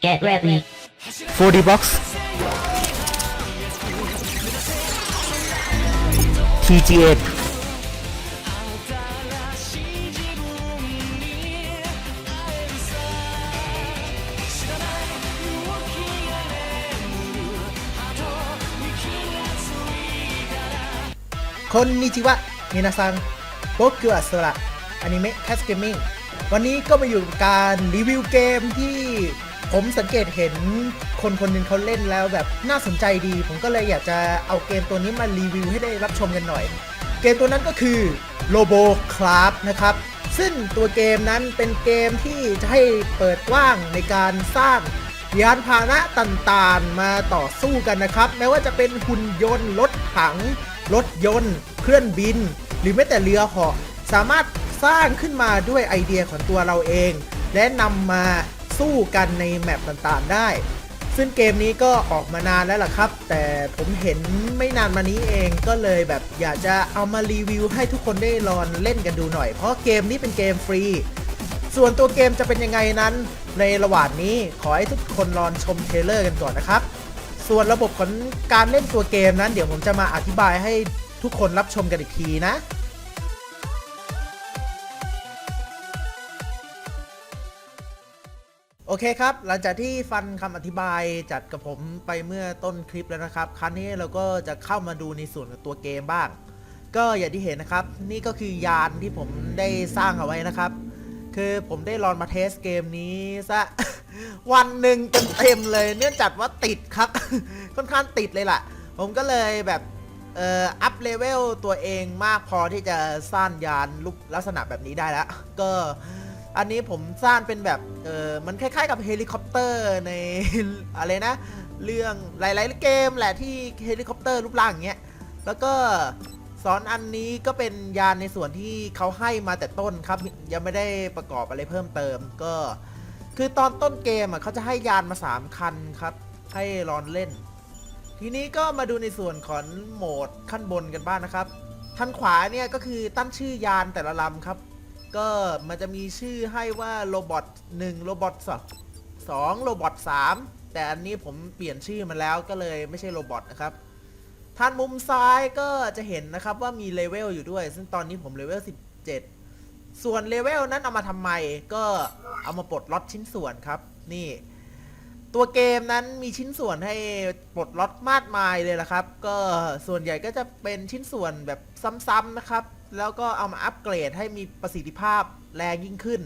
Get ready. 4D Box TG8 คนนิจิวะมินาซังโบกิวอัสระอนิเมะแคสเกมมิ่งวันนี้ก็มาอยู่กับการรีวิวเกมที่ ผมสังเกตเห็นคนคนหนึ่งเขาเล่นแล้วแบบน่าสนใจดี ผมก็เลยอยากจะเอาเกมตัวนี้มารีวิวให้ได้รับชมกันหน่อย เกมตัวนั้นก็คือ Robo Club นะครับ ซึ่งตัวเกมนั้นเป็นเกมที่จะให้เปิดกว้างในการสร้างยานพาหนะต่างๆมาต่อสู้กันนะครับ แม้ว่าจะเป็นหุ่นยนต์รถถัง รถยนต์ เครื่องบิน หรือแม้แต่เรือเหาะสามารถสร้างขึ้นมาด้วยไอเดียของตัวเราเอง และนำมา สู้กันในแมปต่างๆได้ ซึ่งเกมนี้ก็ออกมานานแล้วล่ะครับ แต่ผมเห็นไม่นานมานี้เองก็เลยแบบอยากจะเอามารีวิวให้ทุกคนได้ลองเล่นกันดูหน่อย เพราะเกมนี้เป็นเกมฟรี ส่วนตัวเกมจะเป็นยังไงนั้น ในระหว่างนี้ขอให้ทุกคนรองชมเทเลอร์กันก่อนนะครับ ส่วนระบบของการเล่นตัวเกมนั้น เดี๋ยวผมจะมาอธิบายให้ทุกคนรับชมกันอีกทีนะ โอเคครับ หลังจากที่ฟันคำอธิบายจัดกับผมไปเมื่อต้นคลิปแล้วนะครับ ครั้งนี้เราก็จะเข้ามาดูในส่วนของตัวเกมบ้าง ก็อย่างที่เห็นนะครับ นี่ก็คือยานที่ผมได้สร้างเอาไว้นะครับ คือผมได้ลองมาเทสเกมนี้ซะ วันหนึ่งเต็มๆเลย เนื่องจากว่าติดครับ ค่อนข้างติดเลยล่ะ ผมก็เลยแบบเอ่ออัพเลเวลตัวเองมากพอที่จะสร้างยานรูปลักษณะแบบนี้ได้แล้วก็ อันนี้ผมสร้างเป็นแบบ เออมันคล้ายๆกับเฮลิคอปเตอร์ใน อะไรนะ เรื่องหลายๆเกมแหละที่เฮลิคอปเตอร์รูปร่างอย่างเงี้ย แล้วก็สอนอันนี้ก็เป็นยานในส่วนที่เขาให้มาแต่ต้นครับ ยังไม่ได้ประกอบอะไรเพิ่มเติมก็ คือตอนต้นเกมอะเขาจะให้ยานมา 3 คันครับ ให้รอนเล่น ทีนี้ก็มาดูในส่วนของโหมดขั้นบนกันบ้างนะครับทางขวาเนี่ยก็คือตั้งชื่อยานแต่ละลำครับ ก็มันจะมีชื่อให้ว่าโรบอท1โรบอท2โรบอท3แต่อันนี้ผมเปลี่ยนชื่อมาแล้วก็เลยไม่ใช่โรบอทนะครับทางมุมซ้ายก็จะเห็นนะครับว่ามีเลเวลอยู่ด้วย ซึ่งตอนนี้ผมเลเวล17 ส่วนเลเวลนั้นเอามาทำไมก็เอามาปลดล็อตชิ้นส่วนครับนี่ ตัวเกมนั้นมีชิ้นส่วนให้ปลดล็อตมากมายเลยละครับ ก็ส่วนใหญ่ก็จะเป็นชิ้นส่วนแบบซ้ำๆนะครับ แล้วก็เอามาอัปเกรดให้มีประสิทธิภาพแรงยิ่งขึ้น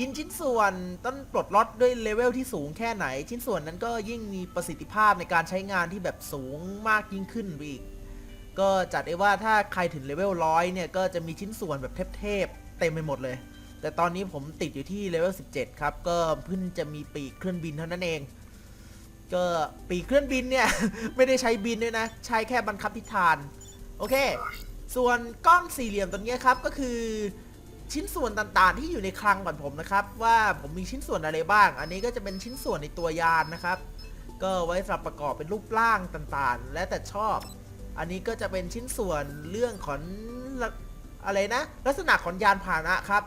ยิ่งชิ้นส่วนต้องปลดล็อตด้วยเลเวลที่สูงแค่ไหน ชิ้นส่วนนั้นก็ยิ่งมีประสิทธิภาพในการใช้งานที่แบบสูงมากยิ่งขึ้นไปอีก ก็จัดได้ว่าถ้าใครถึงเลเวลร้อยเนี่ยก็จะมีชิ้นส่วนแบบเทพๆเต็มไปหมดเลย แต่ตอนนี้ผมติดอยู่ที่เลเวล17 ครับ ก็เพิ่งจะมีปีกเครื่องบินเท่านั้นเองก็ปีกเครื่องบินเนี่ย ไม่ได้ใช้บินด้วยนะ ใช้แค่บังคับทิศทาน โอเค ส่วนก้อนสี่เหลี่ยมตัวนี้ครับก็คือชิ้นส่วนต่างๆ ที่อยู่ในคลังก่อนผมนะครับ ว่าผมมีชิ้นส่วนอะไรบ้าง อันนี้ก็จะเป็นชิ้นส่วนในตัวยานนะครับ ก็ไว้สำหรับประกอบเป็นรูปร่างต่างๆ และแต่ชอบ อันนี้ก็จะเป็นชิ้นส่วนเรื่องของอะไรนะ ลักษณะของยานพาหนะครับ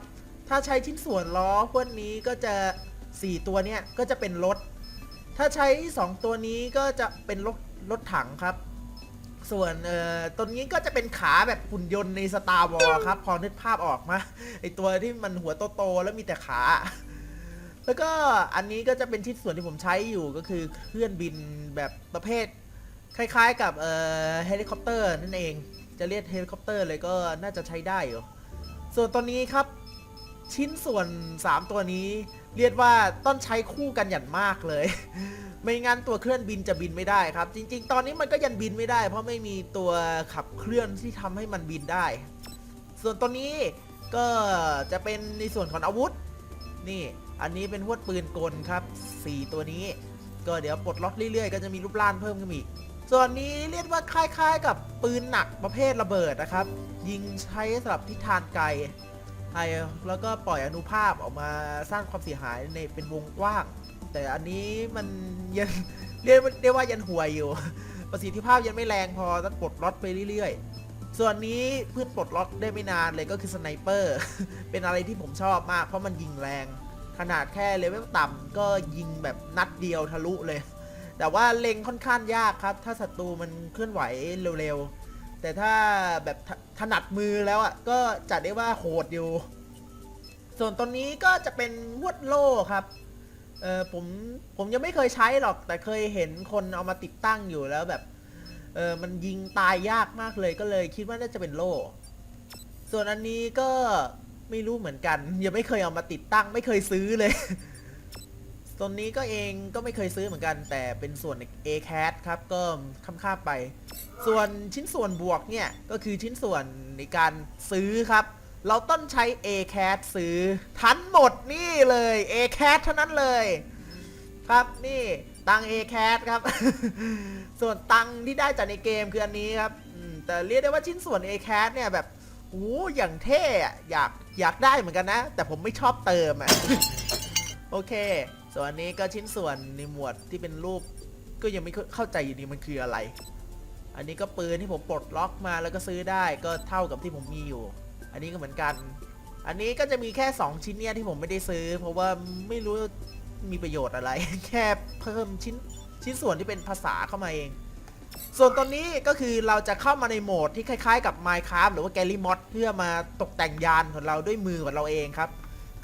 ถ้าใช้ชิ้นส่วนล้อพวกนี้ก็จะ 4 ตัวเนี้ยก็จะเป็นรถ ถ้าใช้ 2 ตัวนี้ก็จะเป็นรถรถถังครับ ส่วนเอ่อตัวนี้ก็จะเป็นขาแบบหุ่นยนต์ในสตาร์วอลครับ พอนึกภาพออกมาไอตัวที่มันหัวโตๆแล้วมีแต่ขา แล้วก็อันนี้ก็จะเป็นชิ้นส่วนที่ผมใช้อยู่ก็คือเครื่องบินแบบประเภท คล้ายๆ กับเอ่อเฮลิคอปเตอร์นั่นเอง จะเรียกเฮลิคอปเตอร์เลยก็น่าจะใช้ได้อยู่ส่วนตัวนี้ครับ ชิ้นส่วน 3 ตัวนี้ เรียกว่าต้องใช้คู่กันอย่างมากเลย ไม่งั้นตัวเครื่องบินจะบินไม่ได้ครับ จริง ๆ ตอนนี้มันก็ยังบินไม่ได้ เพราะไม่มีตัวขับเคลื่อนที่ทำให้มันบินได้ ส่วนตัวนี้ก็จะเป็นในส่วนของอาวุธ นี่ อันนี้เป็นพวดปืนกลครับ 4 ตัวนี้ ก็เดี๋ยวปลดล็อกเรื่อยๆ ก็จะมีรูปร่างเพิ่มขึ้นอีก ส่วนนี้เรียกว่าคล้ายๆ กับปืนหนักประเภทระเบิดนะครับ ยิงใช้สำหรับทิศทางไกล ไอแล้วก็ปล่อยอนุภาพออกมาสร้างความเสียหายในเป็นวงกว้าง แต่อันนี้มันยังเรียกเรียกว่ายันห่วยอยู่ ประสิทธิภาพยังไม่แรงพอต้องปลดล็อตไปเรื่อยๆ ส่วนนี้เพื่อปลดล็อกได้ไม่นานเลยก็คือสไนเปอร์ เป็นอะไรที่ผมชอบมาก เพราะมันยิงแรง ขนาดแค่เลเวลต่ำก็ยิงแบบนัดเดียวทะลุเลย แต่ว่าเล็งค่อนข้างยากครับ ถ้าศัตรูมันเคลื่อนไหวเร็วๆ แต่ถ้าแบบถถนัดมือแล้วอะก็จัดได้ว่าโหดอยู่ ส่วนตัวนี้ก็จะเป็นวดโล่ครับเออผมผมยังไม่เคยใช้หรอก แต่เคยเห็นคนเอามาติดตั้งอยู่แล้วแบบเออมันยิงตายยากมากเลยก็เลยคิดว่าน่าจะเป็นโล่ ส่วนอันนี้ก็ไม่รู้เหมือนกัน ยังไม่เคยเอามาติดตั้ง ไม่เคยซื้อเลย ส่วนนี้ก็เองก็ไม่เคยซื้อเหมือนกัน แต่เป็นส่วน A-CAT ครับก็ข้ามๆไป ส่วนชิ้นส่วนบวกเนี่ย ก็คือชิ้นส่วนในการซื้อครับ เราต้องใช้ A-CAT ซื้อ ทั้งหมดนี่เลย A-CAT เท่านั้นเลย ครับนี่ตัง A-CAT ครับ ส่วนตังที่ได้จากในเกมคืออันนี้ครับแต่เรียกได้ว่าชิ้นส่วน A-CAT เนี่ยแบบโอ้อย่างเท่อะอยากอยากได้เหมือนกันนะ แต่ผมไม่ชอบเติมอะโอเค ส่วนอันนี้ก็ชิ้นส่วนในหมวดที่เป็นรูปก็ยังไม่เข้าใจอยู่ดีมันคืออะไร อันนี้ก็ปืนที่ผมปลดล็อกมาแล้วก็ซื้อได้ก็เท่ากับที่ผมมีอยู่ อันนี้ก็เหมือนกัน อันนี้ก็จะมีแค่ 2 ชิ้นเนี่ยที่ผมไม่ได้ซื้อ เพราะว่าไม่รู้มีประโยชน์อะไร แค่เพิ่มชิ้นชิ้นส่วนที่เป็นภาษาเข้ามาเอง ส่วนตอนนี้ก็คือเราจะเข้ามาในโหมดที่คล้ายๆ กับ Minecraft หรือว่า g a l l y Mod เพื่อมาตกแต่งยานของเราด้วยมือของเราเองครับ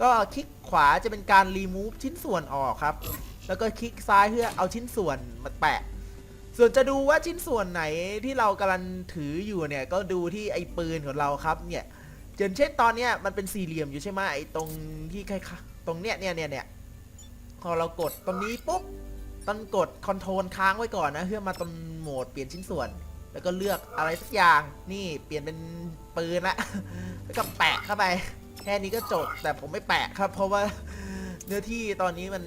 ก็คลิกขวาจะเป็นการ remove ชิ้นส่วนออกครับ แล้วก็คลิกซ้ายเพื่อเอาชิ้นส่วนมาแปะ ส่วนจะดูว่าชิ้นส่วนไหนที่เรากำลังถืออยู่เนี่ย ก็ดูที่ไอ้ปืนของเราครับเนี่ยอย่างเช่นตอนเนี้ยมันเป็นสี่เหลี่ยมอยู่ใช่ไหมไอ้ตรงที่คล้ายๆตรงเนี้ยเนี่ยเนี่ยเนี่ยพอเรากดตรงนี้ปุ๊บต้องกดคอนโทรลค้างไว้ก่อนนะเพื่อมาตรงโหมดเปลี่ยนชิ้นส่วน แล้วก็เลือกอะไรสักอย่างนี่เปลี่ยนเป็นปืนละแล้วก็แปะเข้าไป แค่นี้ก็จบแต่ผมไม่แปะครับ เพราะว่าเนื้อที่ตอนนี้มัน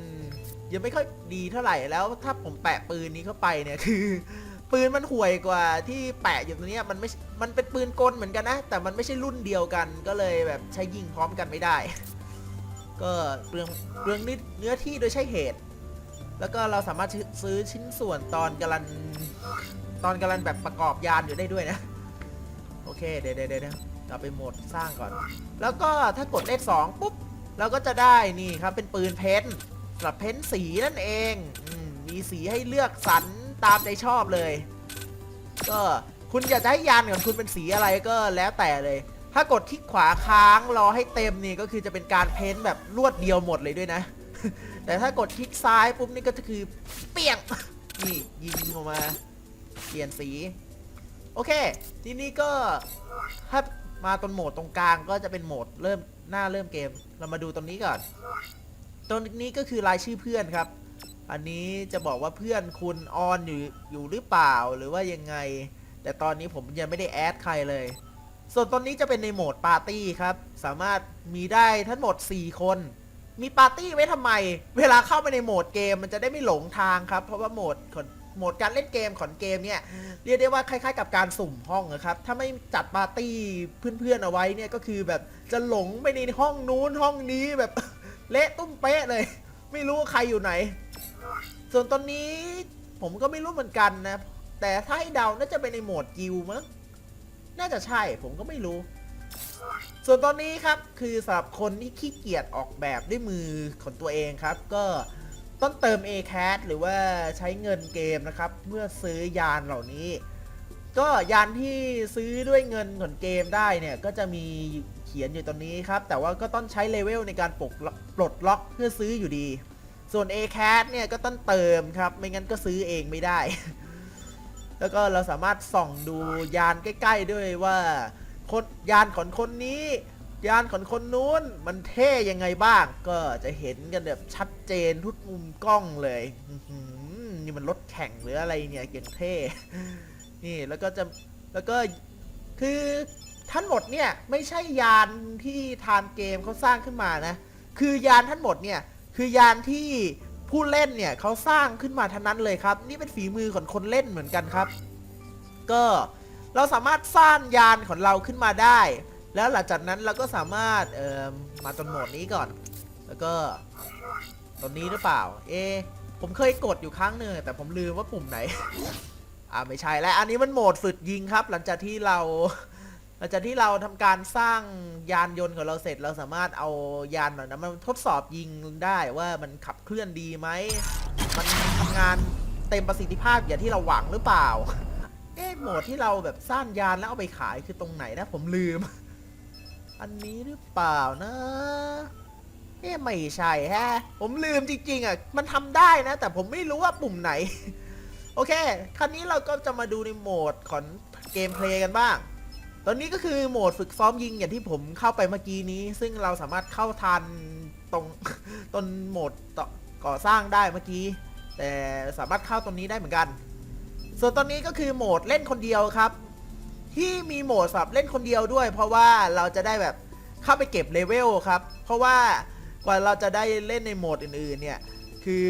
ยังไม่ค่อยดีเท่าไหร่แล้วถ้าผมแปะปืนนี้เข้าไปเนี่ยคือ ปืนมันห่วยกว่าที่แปะอยู่ตรงนี้มันไม่มันเป็นปืนกลเหมือนกันนะ แต่มันไม่ใช่รุ่นเดียวกัน ก็เลยแบบใช้ยิงพร้อมกันไม่ได้ ก็เปลืองเปลืองเนื้อที่โดยใช่เหตุ แล้วก็เราสามารถซื้อชิ้นส่วนตอนกำลังตอนกำลังแบบประกอบยานอยู่ได้ด้วยนะ โอเคเดี๋ยวเดี๋ยว เดี๋ยวเราไปโหมดสร้างก่อน แล้วก็ถ้ากดเลขสองปุ๊บเราก็จะได้นี่ครับเป็นปืนเพ้นสำหรับเพ้นสีนั่นเองอมมีสีให้เลือกสรรตามใจชอบเลย ก็คุณอยากจะให้ยานของคุณเป็นสีอะไรก็แล้วแต่เลย ถ้ากดคลิกขวาค้างรอให้เต็มนี่ก็คือจะเป็นการเพ้นแบบรวดเดียวหมดเลยด้วยนะ แต่ถ้ากดคลิกซ้ายปุ๊บนี่ก็จะคือเปียงนี่ยิงออกมา เปลี่ยนสี โอเค ทีนี้ก็ถ้า มาตรงโหมดตรงกลางก็จะเป็นโหมดเริ่มหน้าเริ่มเกม เรามาดูตรงนี้ก่อน ตรงนี้ก็คือรายชื่อเพื่อนครับ อันนี้จะบอกว่าเพื่อนคุณออนอยู่อยู่หรือเปล่าหรือว่ายังไง แต่ตอนนี้ผมยังไม่ได้แอดใครเลย ส่วนตอนนี้จะเป็นในโหมดปาร์ตี้ครับ สามารถมีได้ทั้งหมด 4 คน มีปาร์ตี้ไว้ทำไม เวลาเข้าไปในโหมดเกมมันจะได้ไม่หลงทางครับ เพราะว่าโหมดของ โหมดการเล่นเกมของเกมเนี่ยเรียกได้ว่าคล้ายๆ กับการสุ่มห้องนะครับถ้าไม่จัดปาร์ตี้เพื่อนๆเอาไว้เนี่ยก็คือแบบจะหลงไปในห้องนู้นห้องนี้แบบเละตุ้มเป๊ะเลย ไม่รู้ว่าใครอยู่ไหน ส่วนตอนนี้ผมก็ไม่รู้เหมือนกันนะ แต่ถ้าให้เดาน่าจะเป็นในโหมดกิลด์มั้งน่าจะใช่ผมก็ไม่รู้ ส่วนตอนนี้ครับคือสำหรับคนที่ขี้เกียจออกแบบด้วยมือของตัวเองครับ ก็ ต้องเติม A-CAT หรือว่าใช้เงินเกมนะครับ เมื่อซื้อยานเหล่านี้ ก็ยานที่ซื้อด้วยเงินของเกมได้เนี่ย ก็จะมีเขียนอยู่ตรงนี้ครับ แต่ว่าก็ต้องใช้เลเวลในการปลดล็อกปลดล็อกเพื่อซื้ออยู่ดี ส่วน A-CAT เนี่ยก็ต้องเติมครับ ไม่งั้นก็ซื้อเองไม่ได้ แล้วก็เราสามารถส่องดูยานใกล้ ๆ ด้วยว่าคนยานของคนนี้ ยานของคนนู้นมันเท่ยังไงบ้าง ก็จะเห็นกันแบบชัดเจนทุกมุมกล้องเลยอื้อหือนี่มันรถแข่งหรืออะไรเนี่ยอย่างเท่ นี่แล้วก็จะแล้วก็คือทั้งหมดเนี่ยไม่ใช่ยานที่ทางเกมเขาสร้างขึ้นมานะ คือยานทั้งหมดเนี่ยคือยานที่ผู้เล่นเนี่ยเขาสร้างขึ้นมาทั้งนั้นเลยครับ นี่เป็นฝีมือของคนเล่นเหมือนกันครับ ก็เราสามารถสร้างยานของเราขึ้นมาได้ แล้วหลังจากนั้นเราก็สามารถเอ่อมาตรงโหมดนี้ก่อน แล้วก็ตรงนี้หรือเปล่า เอ ผมเคยกดอยู่ครั้งหนึ่งแต่ผมลืมว่าปุ่มไหน อ่าไม่ใช่แล้วอันนี้มันโหมดฝึกยิงครับ หลังจากที่เราหลังจากที่เราทำการสร้างยานยนต์ของเราเสร็จเราสามารถเอายานแบบนั้นมาทดสอบยิงได้ว่ามันขับเคลื่อนดีไหมมันทำงานเต็มประสิทธิภาพอย่างที่เราหวังหรือเปล่า เอ๊ะโหมดที่เราแบบสร้างยานแล้วเอาไปขายคือตรงไหนนะผมลืม อันนี้หรือเปล่านะเอ๊ะไม่ใช่แฮะ ผมลืมจริงๆอะ มันทำได้นะ แต่ผมไม่รู้ว่าปุ่มไหน โอเค คราวนี้เราก็จะมาดูในโหมดของเกมเพลย์กันบ้าง ตอนนี้ก็คือโหมดฝึกซ้อมยิงอย่างที่ผมเข้าไปเมื่อกี้นี้ ซึ่งเราสามารถเข้าทันตรงต้นโหมดก่อสร้างได้เมื่อกี้ แต่สามารถเข้าตรงนี้ได้เหมือนกัน ส่วนตอนนี้ก็คือโหมดเล่นคนเดียวครับ ที่มีโหมดสำหรับเล่นคนเดียวด้วย เพราะว่าเราจะได้แบบเข้าไปเก็บเลเวลครับ เพราะว่ากว่าเราจะได้เล่นในโหมดอื่นๆ เนี่ย คือ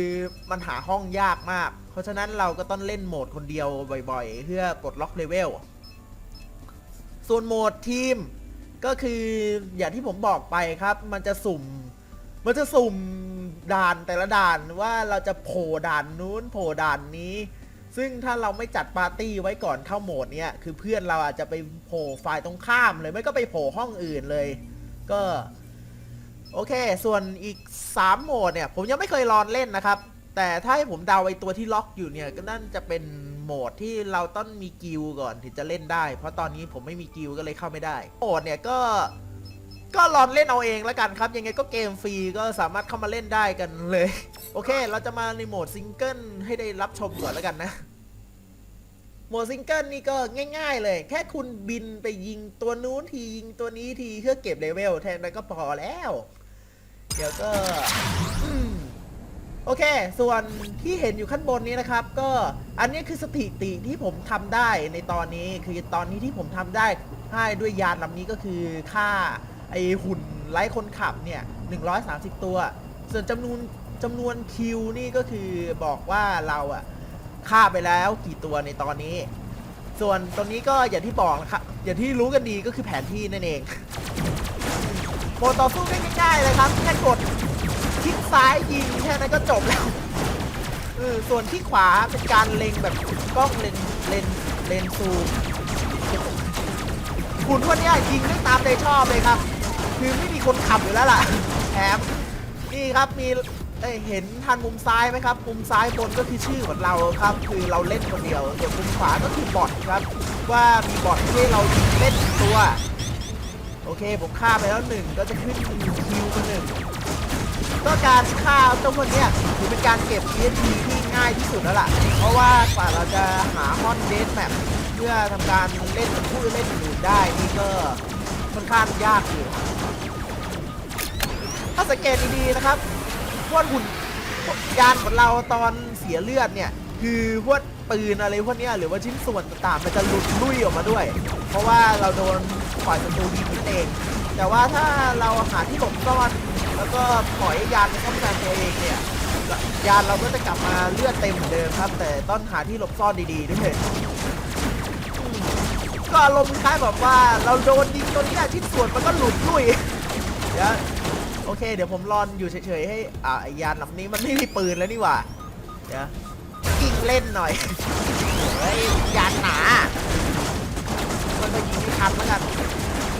มันหาห้องยากมาก เพราะฉะนั้นเราก็ต้องเล่นโหมดคนเดียวบ่อยๆ เพื่อปลดล็อกเลเวล ส่วนโหมดทีมก็คืออย่างที่ผมบอกไปครับ มันจะสุ่ม มันจะสุ่มด่านแต่ละด่านว่าเราจะโผล่ด่านนู้นโผล่ด่านนี้ ซึ่งถ้าเราไม่จัดปาร์ตี้ไว้ก่อนเข้าโหมดเนี้ยคือเพื่อนเราอาจจะไปโผล่ฝ่ายตรงข้ามเลยไม่ก็ไปโผล่ห้องอื่นเลย ก็ โอเค ส่วนอีก 3 โหมดเนี่ย ผมยังไม่เคยลองเล่นนะครับ แต่ถ้าให้ผมเดาไอตัวที่ล็อกอยู่เนี่ยก็น่าจะเป็นโหมดที่เราต้องมีกิลก่อนถึงจะเล่นได้ เพราะตอนนี้ผมไม่มีกิลก็เลยเข้าไม่ได้โหมดเนี่ยก็ ก็ลองเล่นเอาเองแล้วกันครับ ยังไงก็เกมฟรีก็สามารถเข้ามาเล่นได้กันเลย โอเค เราจะมาในโหมดซิงเกิลให้ได้รับชมก่อนแล้วกันนะ โหมดซิงเกิลนี่ก็ง่าย ๆ เลย แค่คุณบินไปยิงตัวนู้นทียิงตัวนี้ทีเพื่อเก็บเลเวลแทนนั้นก็พอแล้ว เดี๋ยวก็โอเค ส่วนที่เห็นอยู่ขั้นบนนี้นะครับ ก็อันนี้คือสถิติที่ผมทำได้ในตอนนี้ คือตอนนี้ที่ผมทำได้ได้ด้วยยานลำนี้ก็คือค่า ไอหุ่นไร้คนขับเนี่ย130 ตัว ส่วนจำนวนจำนวนคิวนี่ก็คือบอกว่าเราอะฆ่าไปแล้วกี่ตัวในตอนนี้ ส่วนตรงนี้ก็อย่างที่บอกนะครับอย่างที่รู้กันดีก็คือแผนที่นั่นเองโหมดต่อสู้ง่ายๆเลยครับแค่กดคลิกซ้ายยิงแค่นั้นก็จบแล้วเออส่วนที่ขวาเป็นการเล็งแบบกล้องเลนเลนเลนซูมหุ่นพวกเนี้ยยิงได้ตามใจชอบเลยครับ คือไม่มีคนขับอยู่แล้วล่ะแถมนี่ครับมีเห็นทันมุมซ้ายไหมครับ มุมซ้ายบนก็คือชื่อของเราครับ คือเราเล่นคนเดียวส่วนมุมขวาก็คือบอทครับ ว่ามีบอทที่เราเล่นตัว โอเคผมฆ่าไปแล้วหนึ่งก็จะขึ้นคิวมาหนึ่งก็การฆ่าเจ้าพวกเนี้ยถือเป็นการเก็บ ESP ที่ง่ายที่สุดแล้วล่ะ เพราะว่ากว่าเราจะหาฮอนเดสแมปเพื่อทำการเล่นกับผู้เล่นอื่นได้นี่ก็ค่อนข้างยากอยู่ ถ้าสังเกตดีๆนะครับพวกหุ่นยานของเราตอนเสียเลือดเนี่ย คือพวกปืนอะไรพวกนี้หรือว่าชิ้นส่วนต่างๆมันจะหลุดลุ่ยออกมาด้วย เพราะว่าเราโดนฝ่ายศัตรูยิงนั่นเอง แต่ว่าถ้าเราหาที่หลบซ่อน แล้วก็ปล่อยยานมันป้องกันตัวเองเนี่ยยานเราก็จะกลับมาเลือดเต็มเหมือนเดิมครับ แต่ต้องหาที่หลบซ่อนดีๆด้วยอืมก็อารมณ์คล้ายแบบว่าเราโดนยิงตัวนี้อะชิ้นส่วนมันก็หลุดลุ่ยเดี๋ยว โอเค เดี๋ยวผมรอนอยู่เฉยๆให้อ่าไอ้ยานลำนี้มันไม่มีปืนแล้วนี่หว่าเดี๋ยวยิงเล่นหน่อยเฮ้ยยานหนา มันก็ยิงไม่ทันแล้วกัน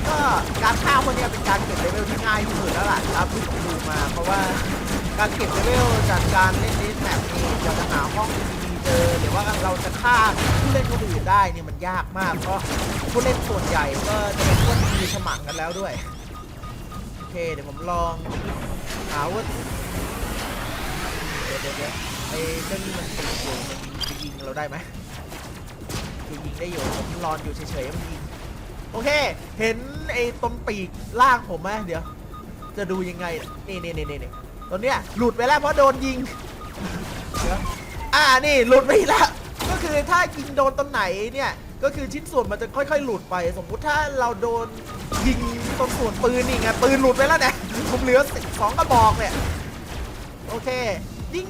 ก็การฆ่าคนเนี้ยเป็นการเก็บเลเวลที่ง่ายที่สุดแล้วล่ะตามที่ผมดูมาเพราะว่าการเก็บเลเวลจากการเล่นดิสแมปนี่จะหาห้องดีๆเจอหรือว่าเราจะฆ่าผู้เล่นคนอื่นได้เนี่ยมันยากมากเพราะผู้เล่นส่วนใหญ่ก็จะเป็นพวกมีสมัครกันแล้วด้วย เค เดี๋ยวผมลองหาว่าเดี๋ยวเดี๋ยวเดี๋ยวไอ้เจ้านี่มันติดอยู่มันจะยิงเราได้ไหมคือยิงได้อยู่ผมรอนอยู่เฉยๆมันยิงโอเค เห็นไอ้ตรงปีกล่างผมไหมเดี๋ยว จะดูยังไงนี่นี่นี่นี่ตัวเนี้ยหลุดไปแล้วเพราะโดนยิงเดี๋ยวอ่านี่หลุดไปแล้วก็คือถ้ายิงโดนตรงไหนเนี่ย ก็คือชิ้นส่วนมันจะค่อย ๆ หลุดไป สมมุติถ้าเราโดนยิงตรงส่วนปืนนี่ไงปืนหลุดไปแล้วเนี่ยผมเหลือสองกระบอกเนี่ยโอเค ยิ่ง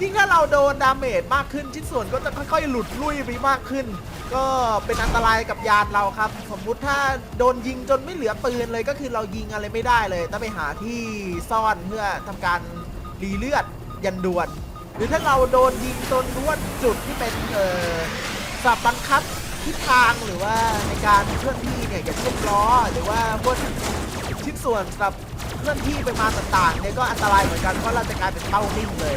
ยิ่งถ้าเราโดนดาเมจมากขึ้นชิ้นส่วนก็จะค่อยๆ หลุดลุยไปมากขึ้น ก็เป็นอันตรายกับยานเราครับ สมมุติถ้าโดนยิงจนไม่เหลือปืนเลยก็คือเรายิงอะไรไม่ได้เลยต้องไปหาที่ซ่อนเพื่อทำการรีเลือดยันด่วน หรือถ้าเราโดนยิงจนรู้ว่าจุดที่เป็นเอ่อ สับบังคับทิศทางหรือว่าในการเคลื่อนที่เนี่ยอย่างเช่นล้อหรือว่าพวกชิ้นส่วนสำหรับเคลื่อนที่ไปมาต่างๆเนี่ยก็อันตรายเหมือนกันเพราะเราจะกลายเป็นเป้านิ่งเลย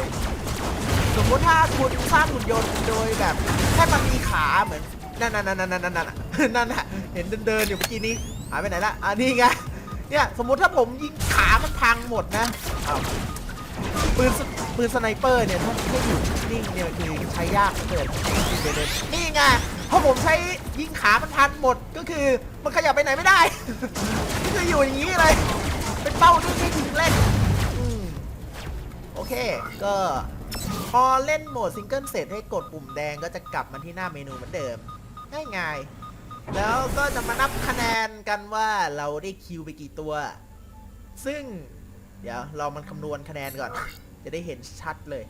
สมมุติถ้าคุณสร้างหุ่นยนต์โดยแบบแค่มันมีขาเหมือนนั่นนั่นนั่นนั่นนั่นนั่นนั่นเห็นเดินๆอยู่เมื่อกี้นี้หายไปไหนละอะนี่ไงเนี่ยสมมติถ้าผมยิงขามันพังหมดนะ ปืนสปืนสไนเปอร์เนี่ยถ้าไม่อยู่นิ่งเนี่ยคือใช้ยากเกินเดี๋ยนี่ไงพอผมใช้ยิงขามันพันหมดก็คือมันขยับไปไหนไม่ได้ก็คืออยู่อย่างนี้เลยเป็นเป้าที่ไม่ถึงเล่นอโอเคก็พอเล่นโหมดซิงเกิลเสร็จให้กดปุ่มแดงก็จะกลับมาที่หน้าเมนูเหมือนเดิมง่ายๆแล้วก็จะมานับคะแนนกันว่าเราได้คิวไปกี่ตัว ซึ่ง เดี๋ยวเรามันคำนวณคะแนนก่อน จะได้เห็นชัดเลย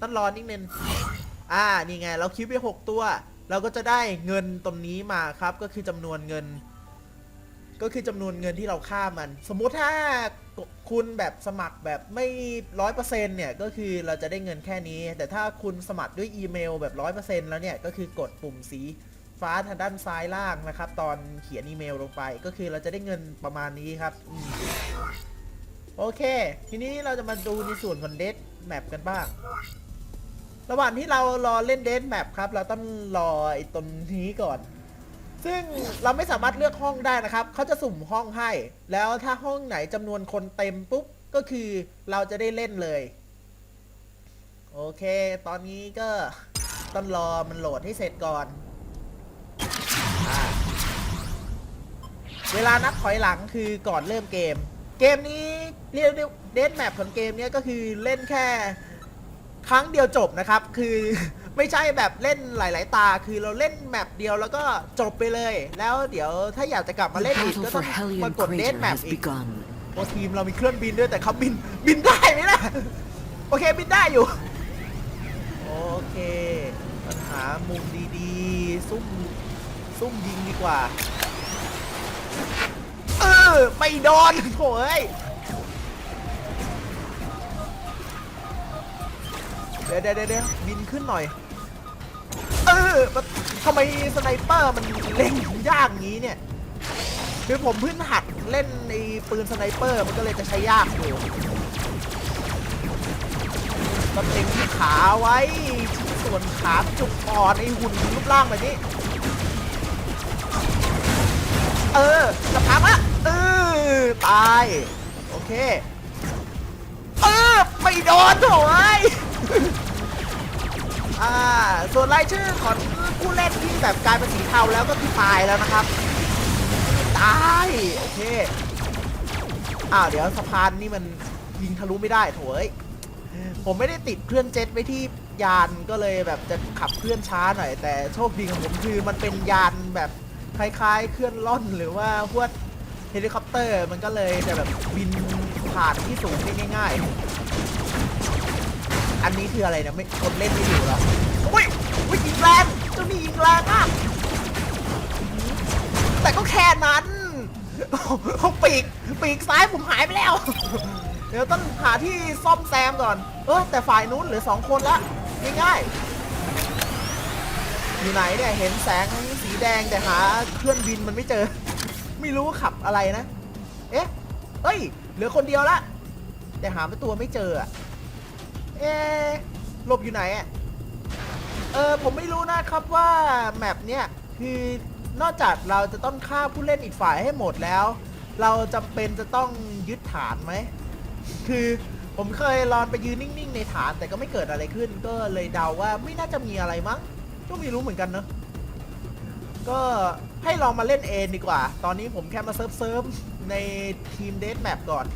ต้องรอนิดนึงอ่า นี่ไง เราคิวไป6ตัว เราก็จะได้เงินตรงนี้มาครับ ก็คือจำนวนเงิน ก็คือจำนวนเงินที่เราฆ่ามัน สมมุติถ้าคุณแบบสมัครแบบไม่ร้อยเปอร์เซ็นต์เนี่ย ก็คือเราจะได้เงินแค่นี้ แต่ถ้าคุณสมัครด้วยอีเมลแบบร้อยเปอร์เซ็นต์แล้วเนี่ย ก็คือกดปุ่มสี ฟ้าทางด้านซ้ายล่างนะครับ ตอนเขียนอีเมลลงไปก็คือเราจะได้เงินประมาณนี้ครับโอเค ทีนี้เราจะมาดูในส่วนของเด d แมปกันบ้าง ระหว่างที่เรารอเล่นเด d แมปครับ เราต้องรอไอ้ตรงนี้ก่อน ซึ่งเราไม่สามารถเลือกห้องได้นะครับ เขาจะสุ่มห้องให้ แล้วถ้าห้องไหนจำนวนคนเต็มปุ๊บ ก็คือเราจะได้เล่นเลย โอเค ตอนนี้ก็ต้องรอมันโหลดให้เสร็จก่อน เวลานับถอยหลังคือก่อนเริ่มเกม เกมนี้เรียกได้เดนแมปของเกมเนี้ยก็คือเล่นแค่ครั้งเดียวจบนะครับ คือไม่ใช่แบบเล่นหลาย ๆ ตา คือเราเล่นแมปเดียวแล้วก็จบไปเลย แล้วเดี๋ยวถ้าอยากจะกลับมา The เล่นอีก battle ก็ต้อ for ง Hellion มากดเดท Crater แมป has อีก begun. โอ้ทีมเรามีเครื่องบินด้วยแต่เขาบินบินได้ไหมล่ะโอเคบินได้อยู่ โอเคปัญหามุมดี ๆ ซุ่มซุ่มยิงดีกว่า เออไม่โดนโถ่เอ้ยเดี๋ยวเดี๋ยวเดี๋ยวบินขึ้นหน่อย เออมันทำไมสไนเปอร์มันเล่นยากงี้เนี่ยคือผมเพิ่งหัดเล่นในปืนสไนเปอร์มันก็เลยจะใช้ยากอยู่ตำเล็งที่ขาไว้ ส่วนขาจุกอ่อนไอหุ่นรูปร่างแบบนี้ เออจะพังละเออตาย โอเค เออ ไม่โดนโถ่เอ้ยอ่า ส่วนรายชื่อของผู้เล่นที่แบบกลายเป็นสีเทาแล้วก็คือตายแล้วนะครับ ตาย โอเค อ้าว เดี๋ยวสะพานนี่มันยิงทะลุไม่ได้โถอยผมไม่ได้ติดเครื่องเจ็ตไว้ที่ยานก็เลยแบบจะขับเคลื่อนช้าหน่อย แต่โชคดีของผมคือมันเป็นยานแบบ คล้ายๆ เคลื่อนล่อนหรือว่าพวกเฮลิคอปเตอร์ มันก็เลยจะแบบบินผ่านที่สูงได้ง่าย ๆ อันนี้คืออะไรนี่ยไม่คนเล่นไม่อยู่หรออุ้ยอุ้ยยิงแรงเจ้านี่ยิงแรงมากแต่ก็แค่นั้นโอ้โหปีกปีกซ้ายผมหายไปแล้ว เดี๋ยวต้องหาที่ซ่อมแซมก่อน เออแต่ฝ่ายนู้นเหลือสองคนละง่ายๆอยู่ไหนเนี่ยเห็นแสง แดงแต่หาเครื่องบินมันไม่เจอ ไม่รู้ว่าขับอะไรนะ เอ๊ะ เอ้ย เหลือคนเดียวละ แต่หาตัวไม่เจออะเอ๊ะหลบอยู่ไหนอะเออผมไม่รู้นะครับว่าแมปเนี่ยคือนอกจากเราจะต้องฆ่าผู้เล่นอีกฝ่ายให้หมดแล้ว เราจำเป็นจะต้องยึดฐานไหม คือผมเคยลองไปยืนนิ่ง ๆ ในฐานแต่ก็ไม่เกิดอะไรขึ้น ก็เลยเดาว่าไม่น่าจะมีอะไรมั้ง ก็ไม่รู้เหมือนกันเนอะ ก็ให้ลองมาเล่นเองดีกว่า ตอนนี้ผมแค่มาเซิร์ฟเซิร์ฟในทีมเดทแมปก่อน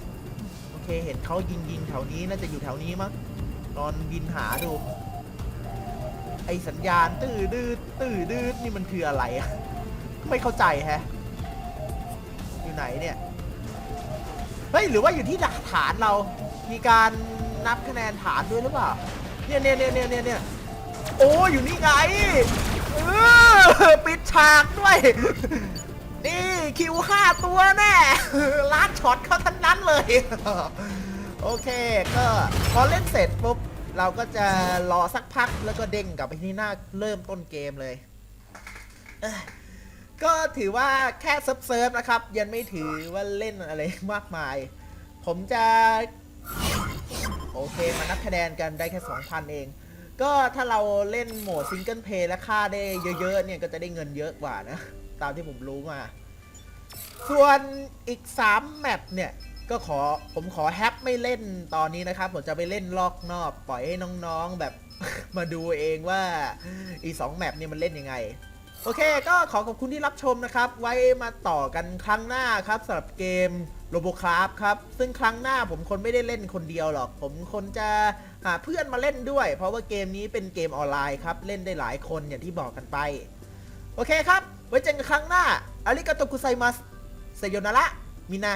โอเค เห็นเขายิงยิงๆแถวนี้น่าจะอยู่แถวนี้มั้งตอนบินหาดู ไอสัญญาณตื้อดื้อตื้อดื้อนี่มันคืออะไรอะไม่เข้าใจแฮะ อยู่ไหนเนี่ย เฮ้ย หรือว่าอยู่ที่ฐานเรา มีการนับคะแนนฐานด้วยหรือเปล่า เนี่ยเนี่ยเนี่ยเนี่ยเนี่ยโอ้อยู่นี่ไง เออปิดฉากด้วย นี่คิวห้าตัวแน่ล้านช็อตเขาทั้งนั้นเลย โอเค ก็พอเล่นเสร็จปุ๊บ เราก็จะรอสักพักแล้วก็เด้งกลับไปที่หน้าเริ่มต้นเกมเลยเอ้ยก็ถือว่าแค่เซิร์ฟเซิร์ฟนะครับ ยังไม่ถือว่าเล่นอะไรมากมาย ผมจะ โอเค มานับคะแนนกันได้แค่ 2,000 เอง ก็ถ้าเราเล่นโหมดซิงเกิลเพย์และค่าได้เยอะๆเนี่ยก็จะได้เงินเยอะกว่านะ ตามที่ผมรู้มา ส่วนอีก 3 แมปเนี่ย ก็ขอผมขอแฮปไม่เล่นตอนนี้นะครับ ผมจะไปเล่นลอกนอกปล่อยให้น้องๆแบบ มาดูเองว่าอีสองแมปเนี่ยมันเล่นยังไง โอเค ก็ขอขอบคุณที่รับชมนะครับ ไว้มาต่อกันครั้งหน้าครับสำหรับเกม r o b o c r a f t ครับ ซึ่งครั้งหน้าผมคนไม่ได้เล่นคนเดียวหรอก ผมคนจะ หาเพื่อนมาเล่นด้วย เพราะว่าเกมนี้เป็นเกมออนไลน์ครับ เล่นได้หลายคนอย่างที่บอกกันไป โอเคครับ ไว้เจอกันครั้งหน้าอาริกาโตคุไซมัสเซโยนาระมินา